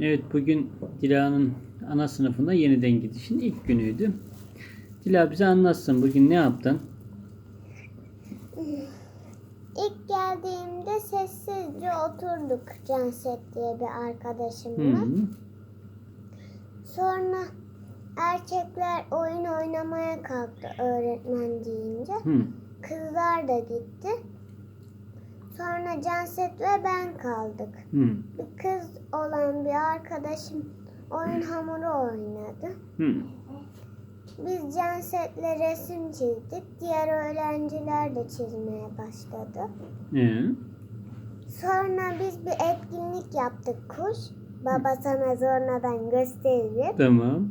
Evet bugün Dila'nın ana sınıfına yeniden gidişin ilk günüydü. Dila bize anlatsın bugün ne yaptın? İlk geldiğimde sessizce oturduk Canset diye bir Hı arkadaşımla. hı. Sonra erkekler oyun oynamaya kalktı öğretmen deyince. Hı. Kızlar da gitti. Sonra Canset ve ben kaldık. Hı. Bir kız olan bir arkadaşım oyun hamuru oynadı. Hı. Biz Canset'le resim çizdik. Diğer öğrenciler de çizmeye başladı. Ee, Sonra biz bir etkinlik yaptık kuş. Baba sana zorladan gösterir. tamam.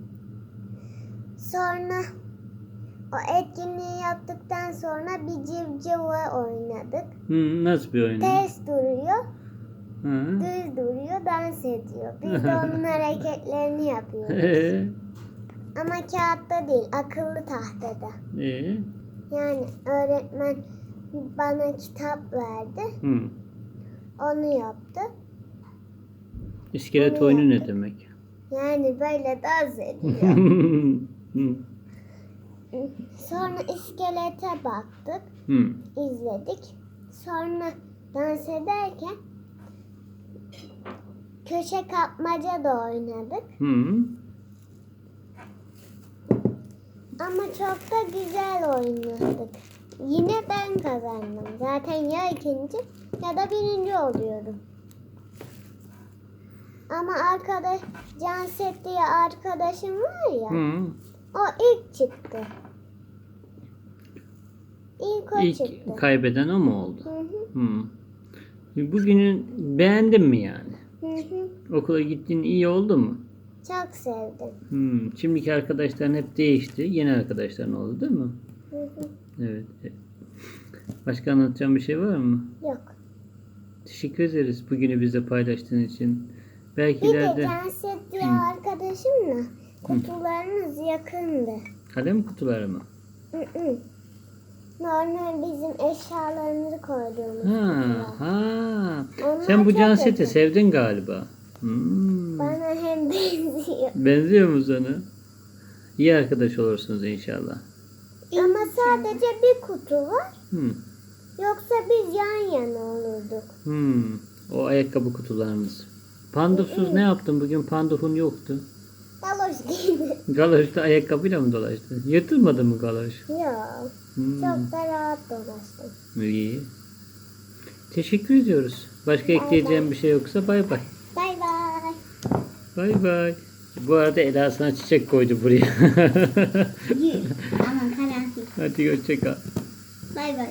Sonra o etkinliği yaptıktan sonra bir civcivle oynadık. Hı, nasıl bir oyun? Ters duruyor, Hı. düz duruyor, dans ediyor. Biz de onun hareketlerini yapıyoruz. Ee, Ama kağıtta değil, akıllı tahtada. ee, Yani öğretmen bana kitap verdi. hı. Onu yaptı. İskelet Onu oyunu ne yaptık. demek? Yani böyle dans ediyor. Sonra iskelete baktık, Hı. izledik. Sonra dans ederken köşe kapmaca da oynadık. Hı. Ama çok da güzel oynadık. Yine ben kazandım. Zaten ya ikinci ya da birinci oluyorum. Ama arkadaş Canset diye arkadaşım var ya. Hı. O ilk çıktı. İlk o çıktı. İlk kaybeden o mu oldu? Hı hı, Hı. Bugünün beğendin mi yani? hı hı. Okula gittiğin iyi oldu mu? Çok sevdim. Hmm. Şimdiki arkadaşların hep değişti. Yeni arkadaşların oldu değil mi? Hı hı. Evet. Başka anlatacağım bir şey var mı? Yok. Teşekkür ederiz bugünü bizle paylaştığın için. Belki Bir de ileride Canset diye arkadaşımla kutularımız yakındı. kalem kutuları mı? Hı hı. Normal bizim eşyalarımızı koyduğumuz Ha, kutular. ha. Onlar Sen bu çok Canset'i yakın. sevdin galiba. Hmm. Bana hem benziyor. Benziyor mu sana? İyi arkadaş olursunuz inşallah. Ama sadece bir kutu var. Hmm. Yoksa biz yan yana olurduk. Hmm. O ayakkabı kutularınız. Pandufsuz ne yaptın? Bugün pandufun yoktu. Galoşta ayakkabıyla mı dolaştın? Yırtılmadı mı galoş? Yok. Hmm. Çok da rahat dolaştım. İyi. Teşekkür ediyoruz. Başka ekleyeceğim bir şey yoksa bay bay. Bay bay. Bay bay. Bu arada Ela sana çiçek koydu buraya. Aman karanfil. Hadi hoşça kal. Bay bay.